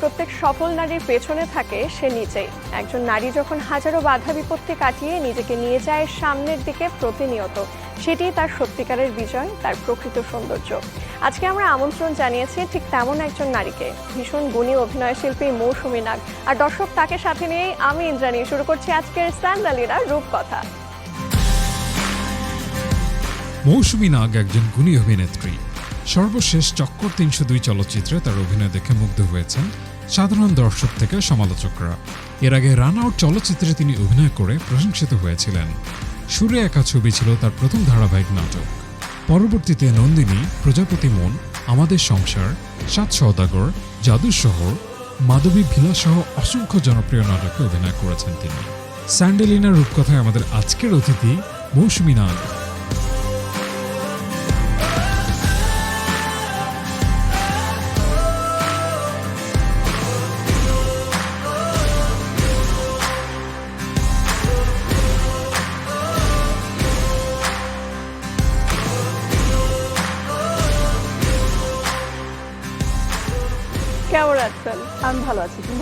প্রত্যেক সফল নারীর পেছনে থাকে সে নিজেই। একজন নারী যখন হাজারো বাধা বিপত্তি কাটিয়ে নিজেকে নিয়ে যায় সামনের দিকে প্রতিনিয়ত সেটি তার সত্যিকারের বিজয়, তার প্রকৃত সৌন্দর্য। আজকে আমরা আমন্ত্রণ জানিয়েছি ঠিক তেমন একজন নারীকে। ভীষণ গুণী অভিনয় শিল্পী মৌসুমী নাগ। আর দর্শক তাকে সাথে নিয়েই আমি ইন্দ্রাণী। শুরু করছি আজকের স্যান্ডালিরা রূপকথা। মৌসুমী নাগ একজন গুণী অভিনেত্রী। সর্বশেষ চক্কর তিনশো দুই চলচ্চিত্রে তার অভিনয় দেখে মুগ্ধ হয়েছেন সাধারণ দর্শক থেকে সমালোচকরা। এর আগে রান আউট চলচ্চিত্রে তিনি অভিনয় করে প্রশংসিত হয়েছিলেন। সুরে একা ছবি ছিল তার প্রথম ধারাবাহিক নাটক। পরবর্তীতে নন্দিনী, প্রজাপতি মন, আমাদের সংসার, সাত সওদাগর, জাদুর শহর, মাধবী ভিলা সহ অসংখ্য জনপ্রিয় নাটকে অভিনয় করেছেন তিনি। স্যান্ডেলিনার রূপকথায় আমাদের আজকের অতিথি মৌসুমী নাগ।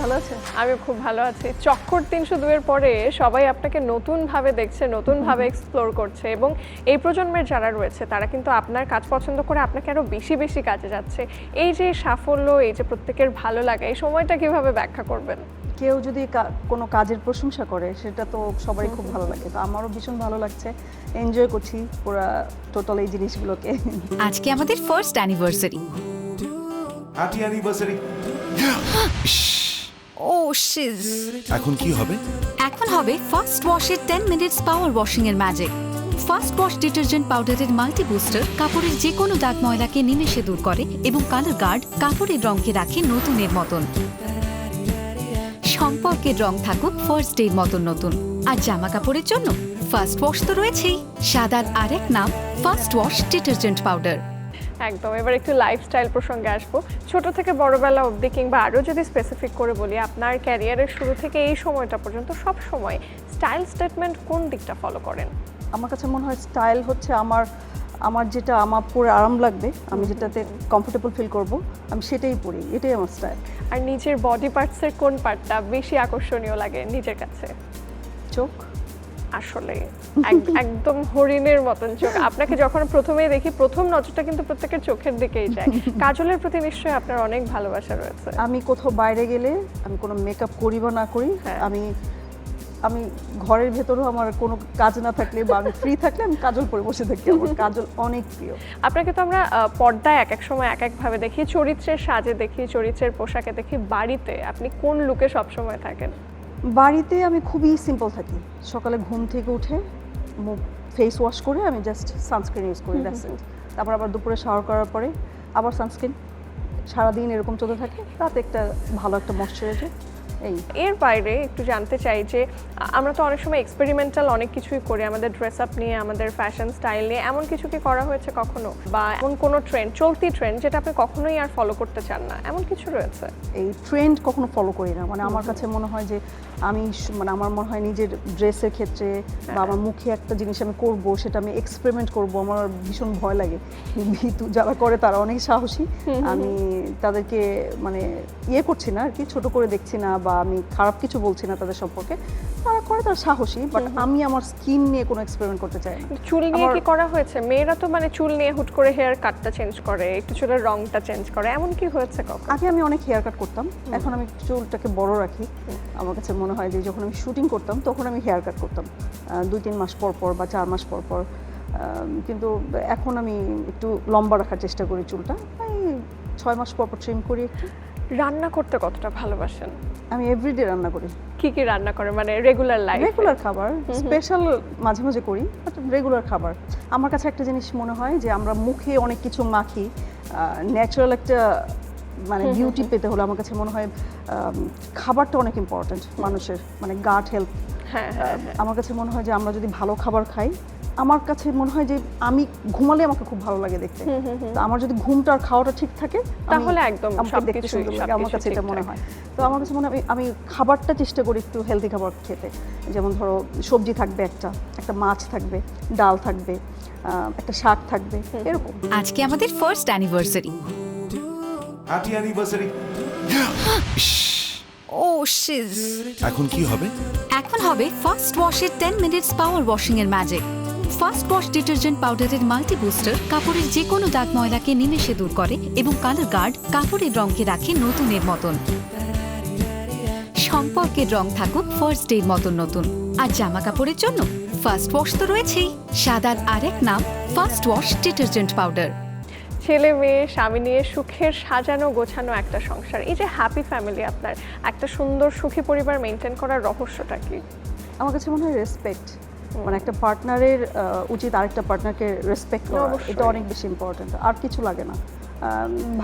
ভালো আছি? তুমি আমি খুব ভালো আছি। চক্কর তিনশো দুইয়ের পরে সবাই আপনাকে নতুন ভাবে দেখছে নতুন ভাবে এক্সপ্লোর করছে এবং এই প্রজন্মের যারা রয়েছে তারা কিন্তু আপনার কাজ পছন্দ করে আপনাকে আরও বেশি বেশি কাজে যাচ্ছে। এই যে সাফল্য এই যে প্রত্যেকের ভালো লাগা এই সময়টা কীভাবে ব্যাখ্যা করবেন? কেউ যদি কোনো কাজের প্রশংসা করে সেটা তো সবারই খুব ভালো লাগে। তো আমারও ভীষণ ভালো লাগছে। এনজয় করছি পুরা টোটাল এই জিনিসগুলোকে। আজকে আমাদের ফার্স্ট অ্যানিভার্সারি হ্যাপি অ্যানিভার্সারি ও শিজ এখন কি হবে? এখন হবে ফার্স্ট ওয়াশের 10 মিনিটস পাওয়ার ওয়াশিং এর ম্যাজিক ফার্স্ট ওয়াশ ডিটারজেন্ট পাউডারের মাল্টি বুস্টার কাপড়ের যে কোনো দাগ ময়লাকে নিমেষে দূর করে এবং কালার গার্ড কাপড়ের রঙকে রাখে নতুনের মতন। সম্পর্কের রং থাকুক ফার্স্ট ডের মতন নতুন। আর জামা কাপড়ের জন্য ফার্স্ট ওয়াশ তো রয়েছেই। সাদার আরেক নাম ফার্স্ট ওয়াশ ডিটারজেন্ট পাউডার একদম এবার একটু লাইফস্টাইল প্রসঙ্গে আসব। ছোট থেকে বড়বেলা অবধি কিংবা আরও যদি স্পেসিফিক করে বলি আপনার ক্যারিয়ারের শুরু থেকে এই সময়টা পর্যন্ত সব সময় স্টাইল স্টেটমেন্ট কোন দিকটা ফলো করেন? আমার কাছে মনে হয় স্টাইল হচ্ছে আমার আমার যেটা আমার পরে আরাম লাগবে আমি যেটাতে কমফোর্টেবল ফিল করব আমি সেটাই পরি এটাই আমার স্টাইল আর নিজের বডি পার্টসের কোন পার্টটা বেশি আকর্ষণীয় লাগে নিজের কাছে? চোখ। আসলে এক- একদম হরিণের মতন চোখ। আপনাকে যখন প্রথমেই দেখি প্রথম নজরটা কিন্তু প্রত্যেকের চোখের দিকেই যায়। কাজলের প্রতি নিশ্চয়ই আপনার অনেক ভালোবাসা রয়েছে। আমি কোথাও বাইরে গেলে আমি কোনো মেকআপ করি বা না করি হ্যাঁ। আমি আমি ঘরের ভেতরেও আমার কোনো কাজ না থাকলে বা আমি ফ্রি থাকলে আমি কাজল পরে বসে থাকি আমার কাজল অনেক প্রিয়। আপনাকে তো আমরা পর্দায় এক এক সময় এক একভাবে দেখি চরিত্রের সাজে দেখি চরিত্রের পোশাকে দেখি বাড়িতে আপনি কোন লুকে সবসময় থাকেন? বাড়িতে আমি খুবই সিম্পল থাকি। সকালে ঘুম থেকে উঠে মুখ ফেস ওয়াশ করে আমি জাস্ট সানস্ক্রিন ইউজ করি দ্যাটস ইট তারপর আবার দুপুরে শাওয়ার করার পরে আবার সানস্ক্রিন সারাদিন এরকম চলতে থাকে রাতে একটা ভালো একটা ময়শ্চারাইজার এই এর বাইরে একটু জানতে চাই যে আমরা তো অনেক সময় এক্সপেরিমেন্টাল অনেক কিছুই করি আমাদের ড্রেস আপ নিয়ে আমাদের ফ্যাশন স্টাইল নিয়ে এমন কিছু কি করা হয়েছে কখনো? বা এমন কোনো ট্রেন্ড চলতি ট্রেন্ড যেটা আপনি কখনোই আর ফলো করতে চান না এমন কিছু রয়েছে? এই ট্রেন্ড কখনো ফলো করি না। মানে আমার কাছে মনে হয় যে আমি মানে আমার মনে হয় নিজের ড্রেসের ক্ষেত্রে বা আমার মুখে একটা জিনিস আমি করব সেটা আমি এক্সপেরিমেন্ট করব আমার ভীষণ ভয় লাগে। ভীতু যারা করে তারা অনেক সাহসী। আমি তাদেরকে মানে ইয়ে করছি না আর কি ছোট করে দেখছি না বা আমি খারাপ কিছু বলছি না তাদের সম্পর্কে তারা করে তারা সাহসী বাট আমি আমার স্কিন নিয়ে কোনো এক্সপেরিমেন্ট করতে চাই না। চুল নিয়ে কি করা হয়েছে? মেয়েরা তো মানে চুল নিয়ে হুট করে হেয়ার কাটটা চেঞ্জ করে একটু চুলের রংটা চেঞ্জ করে এমন কি হয়েছে কখন? আগে আমি অনেক হেয়ার কাট করতাম এখন আমি চুলটাকে বড় রাখি। আমার কাছে মনে হয় যে যখন আমি শুটিং করতাম তখন আমি হেয়ার কাট করতাম। দুই তিন মাস পর পর বা চার মাস পর পর। কিন্তু এখন আমি একটু লম্বা রাখার চেষ্টা করি চুলটা। এই ছয় মাস পর পর ট্রিম করি একটু। রান্না করতে কতটা ভালোবাসেন? আমি এভরিডে রান্না করি। কি কি রান্না করে মানে রেগুলার লাইফ রেগুলার খাবার স্পেশাল মাঝে মাঝে করি বাট রেগুলার খাবার। আমার কাছে একটা জিনিস মনে হয় যে আমরা মুখে অনেক কিছু মাখি ন্যাচারাল একটা মানে বিউটি পেতে হলে আমার কাছে মনে হয় খাবারটা অনেক ইম্পর্ট্যান্ট মানুষের মানে গাট হেলথ আমার কাছে মনে হয় যে আমরা যদি ভালো খাবার খাই আমার কাছে মনে হয় যে আমি ঘুমালে আমাকে খুব ভালো লাগে দেখতে। তো আমার যদি ঘুমটা আর খাওয়াটা ঠিক থাকে তাহলে একদম আমাকে দেখতে সুন্দর লাগে আমার কাছে এটা মনে হয়। তো আমার কাছে মনে হয় আমি- আমি খাবারটা চেষ্টা করি একটু হেলদি খাবার খেতে। যেমন ধরো সবজি থাকবে একটা একটা মাছ থাকবে ডাল থাকবে একটা শাক থাকবে এরকম। আজকে আমাদের ফার্স্ট অ্যানিভার্সারি হ্যাপি অ্যানিভার্সারি ও শিজ এখন কি হবে? এখন হবে ফার্স্ট ওয়াশের টেন মিনিটস পাওয়ার ওয়াশিং এর ম্যাজিক ফার্স্ট ওয়াশ ডিটারজেন্ট পাউডারের মাল্টি বুস্টার কাপড়ের যে কোনো দাগ ময়লাকে নিমেষে দূর করে এবং কালার গার্ড কাপড়ের রঙকে রাখে নতুনের মতন। সম্পর্কের রং থাকুক ফার্স্ট ডের মতন নতুন। আর জামা কাপড়ের জন্য ফার্স্ট ওয়াশ তো রয়েছেই। সাদার আরেক নাম ফার্স্ট ওয়াশ ডিটারজেন্ট পাউডার ছেলে মেয়ে স্বামী নিয়ে সুখের সাজানো গোছানো একটা সংসার। এই যে হ্যাপি ফ্যামিলি আপনার একটা সুন্দর সুখী পরিবার মেনটেন করার রহস্যটা কি? আমার কাছে মনে হয় রেসপেক্ট মানে একটা পার্টনারের উচিত আরেকটা পার্টনারকে রেসপেক্ট করা। এটা অনেক বেশি ইম্পর্ট্যান্ট আর কিছু লাগে না।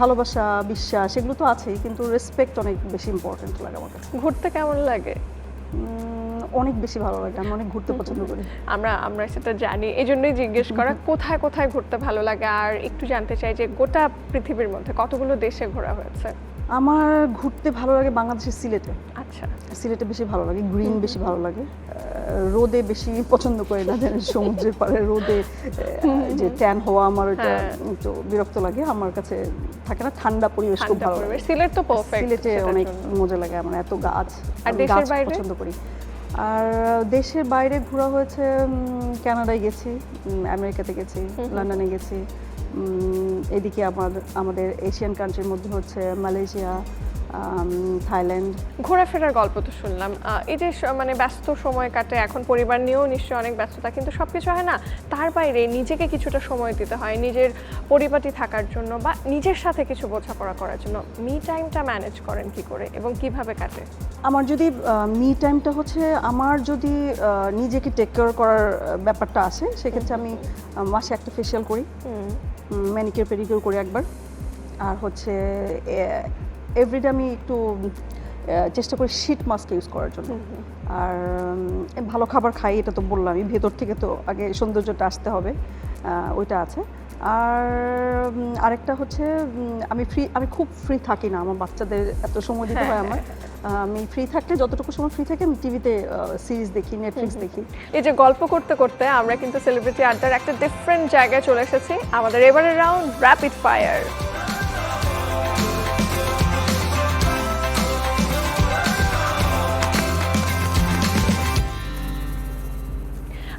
ভালোবাসা বিশ্বাস এগুলো তো আছেই কিন্তু রেসপেক্ট অনেক বেশি ইম্পর্ট্যান্ট লাগে আমার কাছে। ঘুরতে কেমন লাগে? অনেক বেশি ভালো লাগে, আমি অনেক ঘুরতে পছন্দ করি। আমরা আমরা সেটা জানি। এই জন্যই জিজ্ঞেস করা, কোথায় কোথায় ঘুরতে ভালো লাগে? আর একটু জানতে চাই যে গোটা পৃথিবীর মধ্যে কতগুলো দেশে ঘোরা হয়েছে? আমার ঘুরতে ভালো লাগে বাংলাদেশের সিলেটে। আচ্ছা। সিলেটে বেশি ভালো লাগে গ্রিন বেশি ভালো লাগে। রোদে বেশি পছন্দ করি না সমুদ্রের পাড়ে রোদে যে ট্যান হওয়া আমার ওটা হ্যাঁ। একটু বিরক্ত লাগে আমার কাছে থাকে না ঠান্ডা পরিবেশ খুব ভালো লাগে। সিলেট তো পারফেক্ট সিলেটে অনেক মজা লাগে আমার এত গাছ আর দেশের গাছ বাইরে? পছন্দ করি। আর দেশের বাইরে ঘোরা হয়েছে কানাডায় গেছি আমেরিকাতে গেছি লন্ডনে গেছি। এদিকে আমার আমাদের এশিয়ান কান্ট্রির মধ্যে হচ্ছে মালয়েশিয়া থাইল্যান্ড। ঘোরাফেরার গল্প তো শুনলাম। এই যে মানে ব্যস্ত সময় কাটে এখন পরিবার নিয়েও নিশ্চয়ই অনেক ব্যস্ততা কিন্তু সব কিছু হয় না তার বাইরে নিজেকে কিছুটা সময় দিতে হয় নিজের পরিপাটি থাকার জন্য বা নিজের সাথে কিছু বোঝাপড়া করার জন্য। মি টাইমটা ম্যানেজ করেন কি করে এবং কীভাবে কাটে? আমার যদি মি টাইমটা হচ্ছে আমার যদি নিজেকে টেক কেয়ার করার ব্যাপারটা আসে সেক্ষেত্রে আমি মাসে একটা ফেশিয়াল করি। ম্যানিকিউর পেডিকিউর করি একবার। আর হচ্ছে এভরিডে আমি একটু চেষ্টা করি শীট মাস্ক ইউজ করার জন্য। আর ভালো খাবার খাই এটা তো বললামই ভেতর থেকে তো আগে সৌন্দর্যটা আসতে হবে ওইটা আছে। আর আরেকটা হচ্ছে আমি ফ্রি আমি খুব ফ্রি থাকি না আমার বাচ্চাদের এত সময় দিতে হয় আমার। আমি ফ্রি থাকলে যতটুকু সময় ফ্রি থাকি আমি টিভিতে সিরিজ দেখি নেটফ্লিক্স দেখি। এই যে গল্প করতে করতে আমরা কিন্তু সেলিব্রিটি আড্ডার একটা ডিফারেন্ট জায়গায় চলে এসেছি আমাদের এবারের রাউন্ড র্যাপিড ফায়ার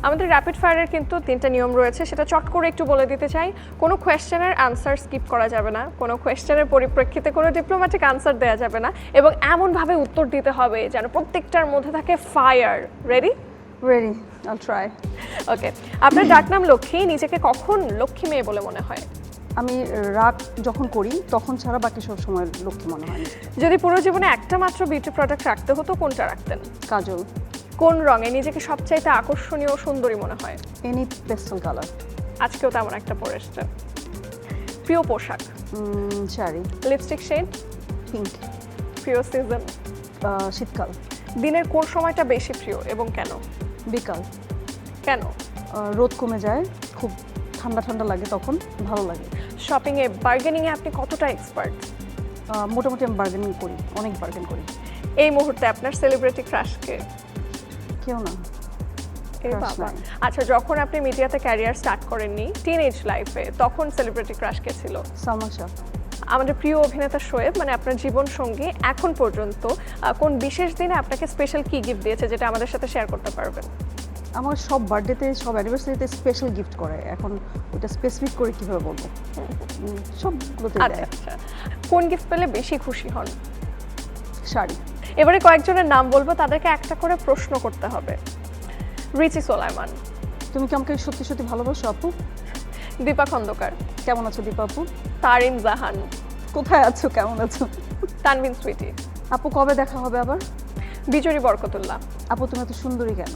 আমাদের র্যাপিড ফায়ারের কিন্তু তিনটা নিয়ম রয়েছে সেটা চট করে একটু বলে দিতে চাই। কোনো কোয়েশ্চেনের আনসার স্কিপ করা যাবে না কোনো কোয়েশ্চেনের পরিপ্রেক্ষিতে কোনো ডিপ্লোম্যাটিক আনসার দেওয়া যাবে না এবং এমনভাবে উত্তর দিতে হবে যেন প্রত্যেকটার মধ্যে থাকে ফায়ার রেডি রেডি আল ট্রাই ওকে আপনার ডাকনাম লক্ষ্মী নিজেকে কখন লক্ষ্মী মেয়ে বলে মনে হয়? আমি রাগ যখন করি তখন ছাড়া বাকি সব সময় লক্ষ্মী মনে হয় যদি পুরো জীবনে একটা মাত্র বিউটি প্রোডাক্ট রাখতে হতো কোনটা রাখতেন? কাজল। কোন রঙে নিজেকে সবচাইতে আকর্ষণীয় ও সুন্দরী মনে হয়? এনি পেস্টেল কালার আজকেও তেমন একটা পরে এসছেন প্রিয় পোশাক? শাড়ি। লিপস্টিক শেড পিঙ্ক প্রিয় সিজন শীতকাল। দিনের কোন সময়টা বেশি প্রিয় এবং কেন? বিকাল। কেন? রোদ কমে যায় খুব ঠান্ডা ঠান্ডা লাগে তখন ভালো লাগে। শপিংয়ে বার্গেনিংয়ে আপনি কতটা এক্সপার্ট মোটামুটি আমি বার্গেনিং করি অনেক বার্গেন করি। এই মুহূর্তে আপনার সেলিব্রিটি ক্রাশকে কেউ না। বাবা। আচ্ছা যখন আপনি মিডিয়াতে ক্যারিয়ার স্টার্ট করেননি টিন এজ লাইফে তখন সেলিব্রিটি ক্রাশ কে ছিল? শাহ আমাদের প্রিয় অভিনেতা শোয়েব মানে আপনার জীবন সঙ্গী এখন পর্যন্ত কোন বিশেষ দিনে আপনাকে স্পেশাল কি গিফট দিয়েছে যেটা আমাদের সাথে শেয়ার করতে পারবেন? আমার সব বার্থডেতে সব অ্যানিভার্সারিতে স্পেশাল গিফট করে। এখন ওটা স্পেসিফিক করে কীভাবে বলব? সবগুলোতে আচ্ছা আচ্ছা। কোন গিফট পেলে বেশি খুশি হন? শাড়ি। এবারে কয়েকজনের নাম বলব তাদেরকে একটা করে প্রশ্ন করতে হবে। রিচি সোলাইমান তুমি কি আমাকে সত্যি সত্যি ভালোবাসো আপু? দীপা খন্দকার। কেমন আছো দীপা আপু? তারিন জাহান। কোথায় আছো? কেমন আছো? তানবিন সুইটি আপু কবে দেখা হবে আবার? বিজরি বরকতুল্লাহ। আপু তুমি এত সুন্দরী কেন?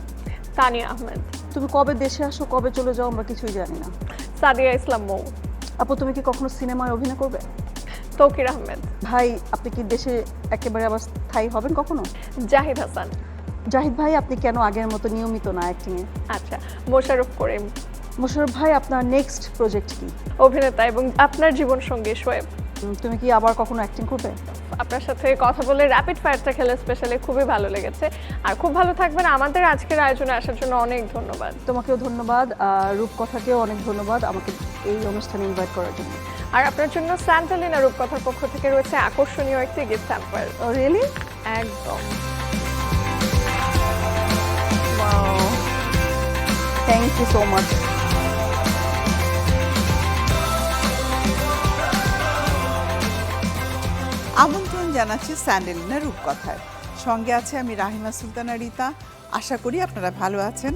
তানিয়া আহমেদ। তুমি কবে দেশে আসো কবে চলে যাও আমরা কিছুই জানি না। সাদিয়া ইসলাম মৌ। আপু তুমি কি কখনো সিনেমায় অভিনয় করবে? তৌকির আহমেদ। ভাই আপনি কি দেশে একেবারে আবার স্থায়ী হবেন কখনো? জাহিদ হাসান। জাহিদ ভাই আপনি কেন আগের মতো নিয়মিত না অ্যাক্টিংয়ে আচ্ছা মোশাররফ করিম। মোশারফ ভাই আপনার নেক্সট প্রজেক্ট কি? অভিনেতা এবং আপনার জীবন সঙ্গী শোয়েব তুমি কি আবার কখনো অ্যাক্টিং করবে? আপনার সাথে কথা বলে র্যাপিড ফায়ারটা খেলে স্পেশালি খুবই ভালো লেগেছে। আর খুব ভালো থাকবেন। আমাদের আজকের আয়োজনে আসার জন্য অনেক ধন্যবাদ। তোমাকেও ধন্যবাদ। আর রূপকথাকেও অনেক ধন্যবাদ আমাকে এই অনুষ্ঠানে ইনভাইট করার জন্য। আর আপনার জন্য স্যান্টালিনা রূপকথার পক্ষ থেকে রয়েছে আকর্ষণীয় একটি গিফট হ্যাম্পার ও রিয়েলি একদম। থ্যাংক ইউ সো মাচ আমন্ত্রণ জানাচ্ছি স্যান্ডেলিনা রূপকথার। সঙ্গে আছে আমি রাহিমা সুলতানা রিতা। আশা করি আপনারা ভালো আছেন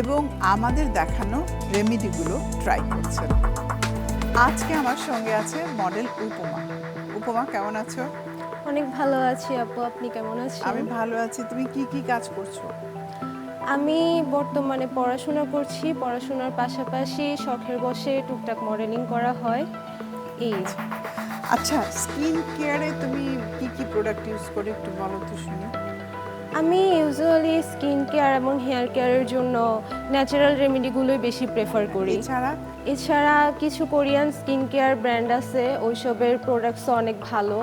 এবং আমাদের দেখানো রেমিডিগুলো ট্রাই করছেন। আজকে আমার সঙ্গে আছে মডেল উপমা। উপমা কেমন আছো? অনেক ভালো আছি আপু আপনি কেমন আছেন? আমি ভালো আছি। তুমি কি কি কাজ করছ? আমি বর্তমানে পড়াশোনা করছি। পড়াশোনার পাশাপাশি শখের বসে টুকটাক মডেলিং করা হয়। এই। আচ্ছা। স্কিন কেয়ারে তুমি কি কি প্রোডাক্ট ইউজ করে একটু বলো তো শুনি। আমি ইউজুয়ালি স্কিন কেয়ার এবং হেয়ার কেয়ারের জন্য ন্যাচারাল রেমেডিগুলোই বেশি প্রেফার করি। এছাড়া? এছাড়া কিছু কোরিয়ান স্কিন কেয়ার ব্র্যান্ড আছে ওইসবের প্রোডাক্টসও অনেক ভালো।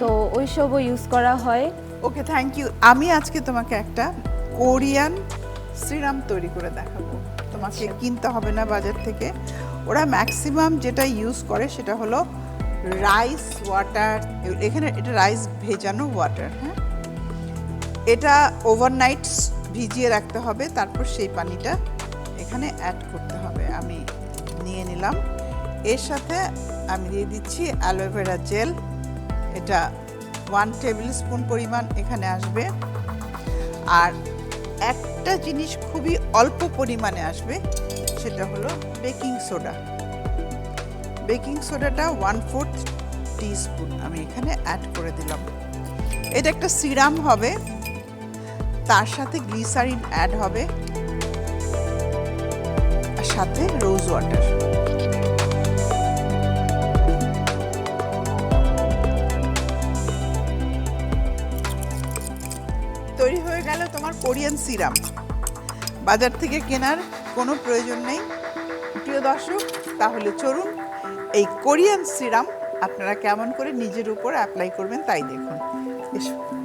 তো ওইসবও ইউজ করা হয়। ওকে থ্যাংক ইউ আমি আজকে তোমাকে একটা কোরিয়ান সিরাম তৈরি করে দেখাবো। তোমাকে কিনতে হবে না বাজার থেকে। ওরা ম্যাক্সিমাম যেটা ইউজ করে সেটা হলো রাইস ওয়াটার এখানে এটা রাইস ভেজানো ওয়াটার হ্যাঁ? এটা ওভারনাইট ভিজিয়ে রাখতে হবে, তারপর সেই পানিটা এখানে অ্যাড করতে হবে। আমি নিয়ে নিলাম। এর সাথে আমি দিয়ে দিচ্ছি অ্যালোভেরা জেল এটা ওয়ান টেবিল স্পুন পরিমাণ এখানে আসবে। আর একটা জিনিস খুবই অল্প পরিমাণে আসবে, সেটা হলো বেকিং সোডা বেকিং সোডাটা ওয়ান ফোর্থ স্পুন আমি এখানে অ্যাড করে দিলাম। এটা একটা সিরাম হবে। তার সাথে গ্লিসারিন অ্যাড হবে। আর সাথে রোজ ওয়াটার। তৈরি হয়ে গেল তোমার কোরিয়ান সিরাম। বাজার থেকে কেনার কোনো প্রয়োজন নেই। প্রিয় দর্শক, তাহলে চলুন এই কোরিয়ান সিরাম আপনারা কেমন করে নিজের উপর অ্যাপ্লাই করবেন তাই দেখুন। এসো।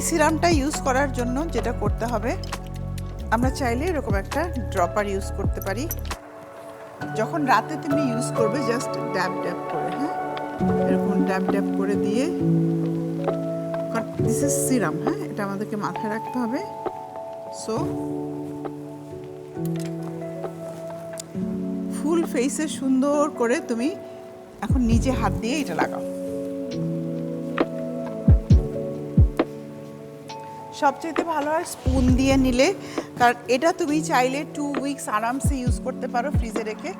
এই সিরামটা ইউজ করার জন্য যেটা করতে হবে, আমরা চাইলে এরকম একটা ড্রপার ইউজ করতে পারি। যখন রাতে তুমি ইউজ করবে জাস্ট ড্যাব ড্যাব করে হ্যাঁ? এরকম ড্যাব ড্যাব করে দিয়ে দিস ইজ সিরাম হ্যাঁ? এটা আমাদেরকে মাথায় রাখতে হবে। সো ফুল ফেসে সুন্দর করে তুমি এখন নিজে হাত দিয়ে এটা লাগাও। সবচেয়ে ভালো হয় স্পুন দিয়ে নিলে। কারণ এটা তুমি চাইলে টু উইকস আরামসে ইউজ করতে পারো ফ্রিজে রেখে।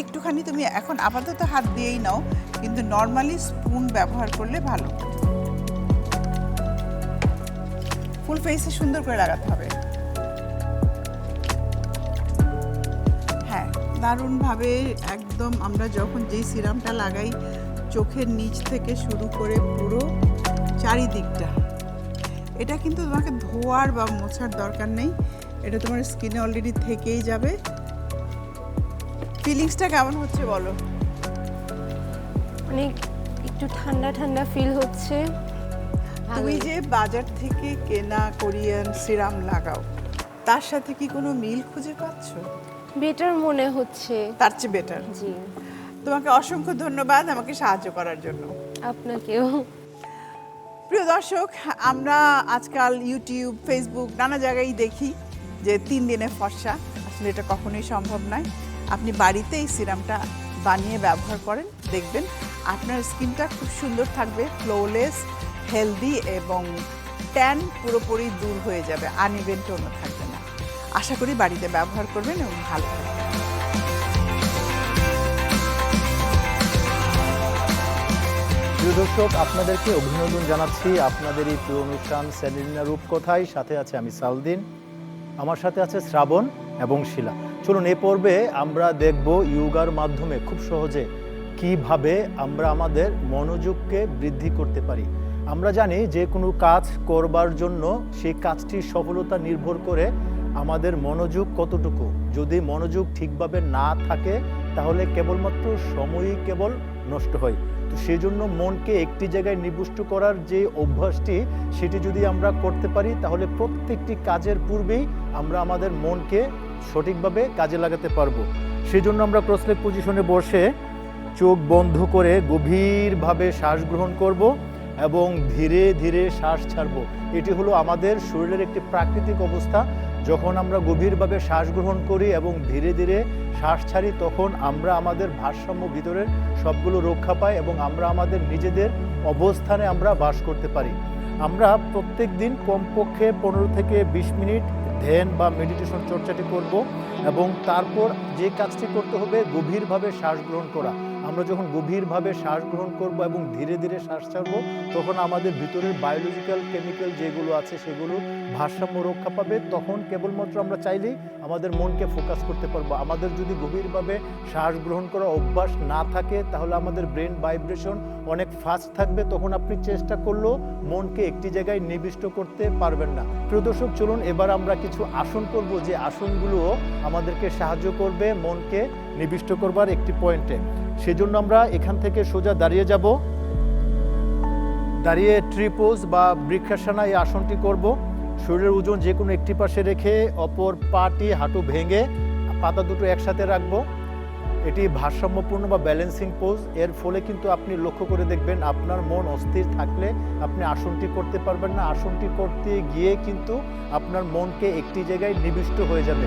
একটুখানি তুমি এখন আপাতত হাত দিয়েই নাও, কিন্তু নর্মালি স্পুন ব্যবহার করলে ভালো। ফুল ফেসে সুন্দর করে লাগাতে হবে। হ্যাঁ দারুণভাবে একদম আমরা যখন যেই সিরামটা লাগাই, চোখের নিচ থেকে শুরু করে পুরো চারিদিকটা। এটা কিন্তু তোমাকে ধোয়ার বা মোছার দরকার নেই। এটা তোমার স্কিনে অলরেডি থেকেই যাবে। ফিলিংসটা কেমন হচ্ছে বলো? অনেক একটু ঠান্ডা ঠান্ডা ফিল হচ্ছে। তুমি যে বাজার থেকে কেনা কোরিয়ান সিরাম লাগাও তার সাথে কি কোনো মিল খুঁজে পাচ্ছ? বেটার মনে হচ্ছে। তার চেয়ে বেটার জি। তোমাকে অসংখ্য ধন্যবাদ আমাকে সাহায্য করার জন্য। আপনাকেও। প্রিয় দর্শক, আমরা আজকাল ইউটিউব ফেসবুক নানা জায়গায় দেখি যে তিন দিনে ফর্সা। আসলে এটা কখনোই সম্ভব নয়। আপনি বাড়িতে এই সিরামটা বানিয়ে ব্যবহার করেন, দেখবেন আপনার স্কিনটা খুব সুন্দর থাকবে ফ্লোলেস হেলদি এবং ট্যান পুরোপুরি দূর হয়ে যাবে আনইভেন থাকবে না। আশা করি বাড়িতে ব্যবহার করবেন এবং ভালো থাকবেন। প্রিয় দর্শক, আপনাদেরকে অভিনন্দন জানাচ্ছি। আপনাদের এই প্রিয় অনুষ্ঠান স্যালিনা রূপকথায় সাথে আছে আমি সালদিন। আমার সাথে আছে শ্রাবণ এবং শিলা। চলুন, এ পর্বে আমরা দেখব ইয়োগার মাধ্যমে খুব সহজে কীভাবে আমরা আমাদের মনোযোগকে বৃদ্ধি করতে পারি। আমরা জানি যে কোনো কাজ করবার জন্য সেই কাজটির সফলতা নির্ভর করে আমাদের মনোযোগ কতটুকু। যদি মনোযোগ ঠিকভাবে না থাকে, তাহলে কেবলমাত্র সময়ই কেবল নষ্ট হয়। তো সেই জন্য মনকে একটি জায়গায় নিবুষ্ট করার যে অভ্যাসটি, সেটি যদি আমরা করতে পারি, তাহলে প্রত্যেকটি কাজের পূর্বেই আমরা আমাদের মনকে সঠিকভাবে কাজে লাগাতে পারব। সেই জন্য আমরা ক্রসলেগ পজিশনে বসে চোখ বন্ধ করে গভীরভাবে শ্বাস গ্রহণ করব এবং ধীরে ধীরে শ্বাস ছাড়ব। এটি হলো আমাদের শরীরের একটি প্রাকৃতিক অবস্থা। যখন আমরা গভীরভাবে শ্বাস গ্রহণ করি এবং ধীরে ধীরে শ্বাস ছাড়ি, তখন আমরা আমাদের ভারসাম্য ভিতরের সবগুলো রক্ষা পাই এবং আমরা আমাদের নিজেদের অবস্থানে আমরা বাস করতে পারি। আমরা প্রত্যেক দিন কমপক্ষে পনেরো থেকে বিশ মিনিট ধ্যান বা মেডিটেশন চর্চাটি করব এবং তারপর যে কাজটি করতে হবে, গভীরভাবে শ্বাস গ্রহণ করা। আমরা যখন গভীরভাবে শ্বাস গ্রহণ করব এবং ধীরে ধীরে শ্বাস ছাড়বো, তখন আমাদের ভিতরের বায়োলজিক্যাল কেমিক্যাল যেগুলো আছে সেগুলো ভারসাম্য রক্ষা পাবে। তখন কেবলমাত্র আমরা চাইলেই আমাদের মনকে ফোকাস করতে পারব। আমাদের যদি গভীরভাবে শ্বাস গ্রহণ করা অভ্যাস না থাকে, তাহলে আমাদের ব্রেন ভাইব্রেশন অনেক ফাস্ট থাকবে। তখন আপনি চেষ্টা করলেও মনকে একটি জায়গায় নিবিষ্ট করতে পারবেন না। প্রিয় দর্শক, চলুন এবার আমরা কিছু আসন করব। যে আসনগুলো আমাদেরকে সাহায্য করবে মনকে নিবিষ্ট করবার একটি পয়েন্টে সেজন্য আমরা এখান থেকে সোজা দাঁড়িয়ে যাব। দাঁড়িয়ে ট্রিপোজ বা বৃক্ষাসনা এই আসনটি করব। শরীরের ওজন যে কোনো একটি পাশে রেখে অপর পাটি হাঁটু ভেঙে পাতা দুটো একসাথে রাখব। এটি ভারসাম্যপূর্ণ বা ব্যালেন্সিং পোজ এর ফলে কিন্তু আপনি লক্ষ্য করে দেখবেন আপনার মন অস্থির থাকলে আপনি আসনটি করতে পারবেন না। আসনটি করতে গিয়ে কিন্তু আপনার মনকে একটি জায়গায় নিবিষ্ট হয়ে যাবে।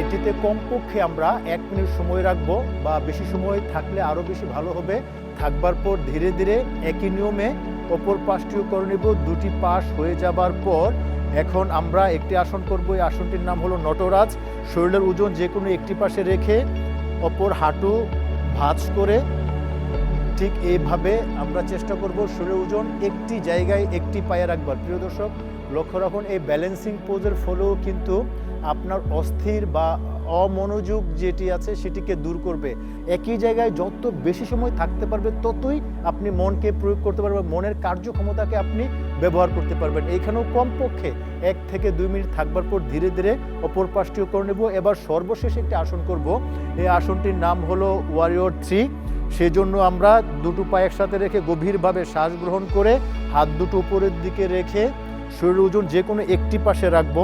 এটিতে কমপক্ষে আমরা এক মিনিট সময় রাখব বা বেশি সময় থাকলে আরও বেশি ভালো হবে। থাকবার পর ধীরে ধীরে একই নিয়মে অপর পাশটিও করে নেব। দুটি পাশ হয়ে যাবার পর এখন আমরা একটি আসন করব। এই আসনটির নাম হলো নটরাজ। শরীরের ওজন যে কোনো একটি পাশে রেখে অপর হাঁটু ভাঁজ করে ঠিক এইভাবে আমরা চেষ্টা করব শরীরের ওজন একটি জায়গায় একটি পায়ে রাখবার। প্রিয় দর্শক, লক্ষ্য রাখুন, এই ব্যালেন্সিং পোজের ফলেও কিন্তু আপনার অস্থির বা অমনোযোগ যেটি আছে সেটিকে দূর করবে। একই জায়গায় যত বেশি সময় থাকতে পারবে, ততই আপনি মনকে প্রয়োগ করতে পারবেন, মনের কার্যক্ষমতাকে আপনি ব্যবহার করতে পারবেন। এইখানেও কমপক্ষে এক থেকে দুই মিনিট থাকবার পর ধীরে ধীরে অপর পাশটিও করে নেব। এবার সর্বশেষ একটি আসন করব। এই আসনটির নাম হলো ওয়ারিয়র থ্রি সেজন্য আমরা দুটো পা একসাথে রেখে গভীরভাবে শ্বাস গ্রহণ করে হাত দুটো উপরের দিকে রেখে শরীর ওজন যে কোনো একটি পাশে রাখব।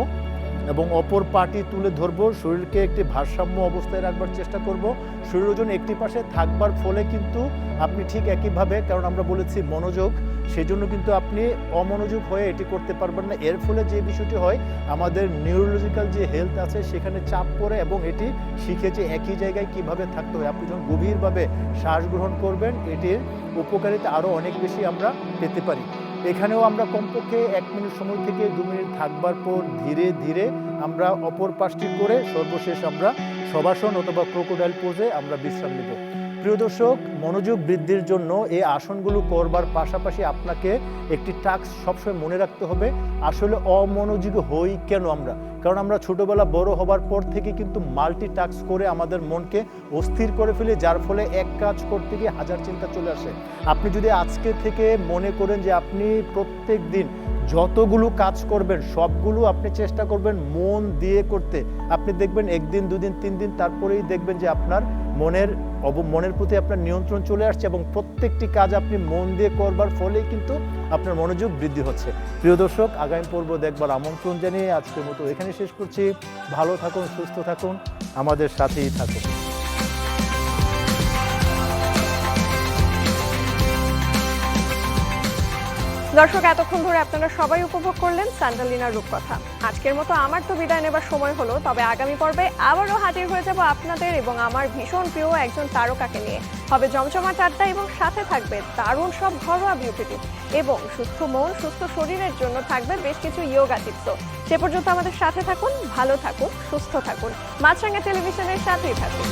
এবং অপর পাটি তুলে ধরবো। শরীরকে একটি ভারসাম্য অবস্থায় রাখবার চেষ্টা করব। শরীর ওজন একটি পাশে থাকবার ফলে কিন্তু আপনি ঠিক একইভাবে, কারণ আমরা বলেছি মনোযোগ, সেজন্য কিন্তু আপনি অমনোযোগ হয়ে এটি করতে পারবেন না। এর ফলে যে বিষয়টি হয়, আমাদের নিউরোলজিক্যাল যে হেলথ আছে, সেখানে চাপ পড়ে এবং এটি শিখে যে একই জায়গায় কীভাবে থাকতে হয়। আপনি যখন গভীরভাবে শ্বাস গ্রহণ করবেন, এটির উপকারিতা আরও অনেক বেশি আমরা পেতে পারি। এখানেও আমরা কমপক্ষে এক মিনিট সময় থেকে দু মিনিট থাকবার পর ধীরে ধীরে আমরা অপর পাশটি করে সর্বশেষ আমরা সবাসন অথবা ক্রোকোডাইল পোজে আমরা বিশ্রাম নেব। প্রিয় দর্শক, মনোযোগ বৃদ্ধির জন্য এই আসনগুলো করবার পাশাপাশি আপনাকে একটি টাস্ক সবসময় মনে রাখতে হবে, আসলে অমনোযোগী হই কেন আমরা? কারণ আমরা ছোটবেলা বড় হবার পর থেকে কিন্তু মাল্টি টাস্ক করে আমাদের মনকে অস্থির করে ফেলি, যার ফলে এক কাজ করতে গিয়ে হাজার চিন্তা চলে আসে। আপনি যদি আজকে থেকে মনে করেন যে আপনি প্রত্যেক দিন যতগুলো কাজ করবেন, সবগুলো আপনি চেষ্টা করবেন মন দিয়ে করতে। আপনি দেখবেন একদিন, দুদিন, তিন দিন, তারপরেই দেখবেন যে আপনার মনের অব, মনের প্রতি আপনার নিয়ন্ত্রণ চলে আসছে এবং প্রত্যেকটি কাজ আপনি মন দিয়ে করবার ফলে কিন্তু আপনার মনোযোগ বৃদ্ধি হচ্ছে। প্রিয় দর্শক, আগামী পর্ব দেখবার আমন্ত্রণ জানিয়ে আজকের মতো এখানে শেষ করছি। ভালো থাকুন, সুস্থ থাকুন, আমাদের সাথেই থাকুন। দর্শক, এতক্ষণ ধরে আপনারা সবাই উপভোগ করলেন স্যান্ডালিনার রূপকথা। আজকের মতো আমার তো বিদায় নেবার সময় হলো, তবে আগামী পর্বে আবারও হাজির হয়ে যাব আপনাদের এবং আমার ভীষণ প্রিয় একজন তারকাকে নিয়ে। হবে জমজমাট আড্ডা এবং সাথে থাকবে দারুণ সব ঘরোয়া বিউটি টিপস এবং সুস্থ মন, সুস্থ শরীরের জন্য থাকবে বেশ কিছু ইয়োগা টিপস সে পর্যন্ত আমাদের সাথে থাকুন, ভালো থাকুন, সুস্থ থাকুন। মাছরাঙ্গা টেলিভিশনের সাথেই থাকুন।